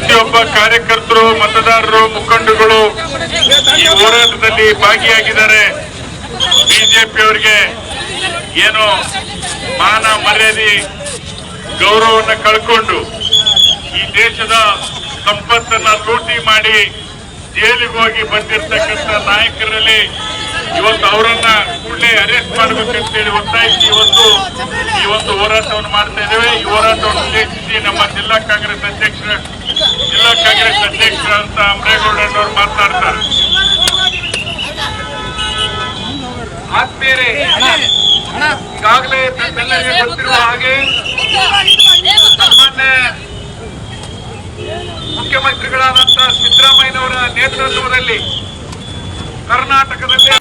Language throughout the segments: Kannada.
ಪ್ರತಿಯೊಬ್ಬ ಕಾರ್ಯಕರ್ತರು, ಮತದಾರರು, ಮುಖಂಡರುಗಳು ಈ ಹೋರಾಟದಲ್ಲಿ ಭಾಗಿಯಾಗಿದ್ದಾರೆ. ಬಿಜೆಪಿಯವರಿಗೆ ಏನು ಮಾನ ಮರ್ಯಾದೆ, ಗೌರವವನ್ನು ಕಳ್ಕೊಂಡು ಈ ದೇಶದ ಸಂಪತ್ತನ್ನ ಲೂಟಿ ಮಾಡಿ ಜೈಲಿಗೆ ಹೋಗಿ ಬಂದಿರತಕ್ಕಂತ ನಾಯಕರಲ್ಲಿ ಇವತ್ತು ಅವರನ್ನ ಕೂಡಲೇ ಅರೆಸ್ಟ್ ಮಾಡಬೇಕಂತೇಳಿ ಒತ್ತಾಯಿಸಿ ಇವತ್ತು ಈ ಒಂದು ಹೋರಾಟವನ್ನು ಮಾಡ್ತಾ ಇದ್ದೇವೆ. ಈ ಹೋರಾಟವನ್ನು ಉದ್ದೇಶಿಸಿ ನಮ್ಮ ಜಿಲ್ಲಾ ಕಾಂಗ್ರೆಸ್ ಅಧ್ಯಕ್ಷರ ಜಿಲ್ಲಾ ಕಾಂಗ್ರೆಸ್ ಅಧ್ಯಕ್ಷರಂತ ಅಮರೇಗೌಡನವರು ಮಾತನಾಡ್ತಾರೆ. ಆತ್ಮೀಯರೇ, ಈಗಾಗಲೇ ತಮ್ಮೆಲ್ಲರಿಗೂ ಗೊತ್ತಿರುವ ಹಾಗೆ ಸಾಮಾನ್ಯ ಮುಖ್ಯಮಂತ್ರಿಗಳಾದಂತಹ ಸಿದ್ದರಾಮಯ್ಯನವರ ನೇತೃತ್ವದಲ್ಲಿ ಕರ್ನಾಟಕದಲ್ಲಿ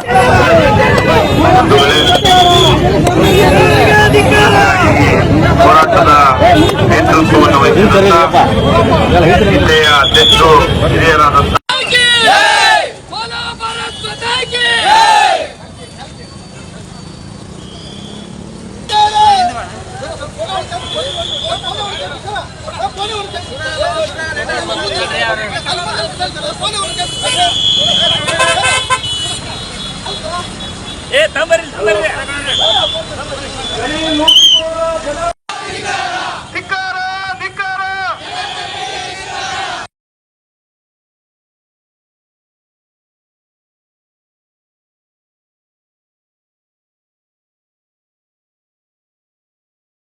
ಹೋರಾಟದ ನೇತೃತ್ವವನ್ನು ಜಿಲ್ಲೆಯ ಅಧ್ಯಕ್ಷರು ಹಿರಿಯರಾದಂತಹ ಏ ತಂಬರಿ ತಂಬರಿ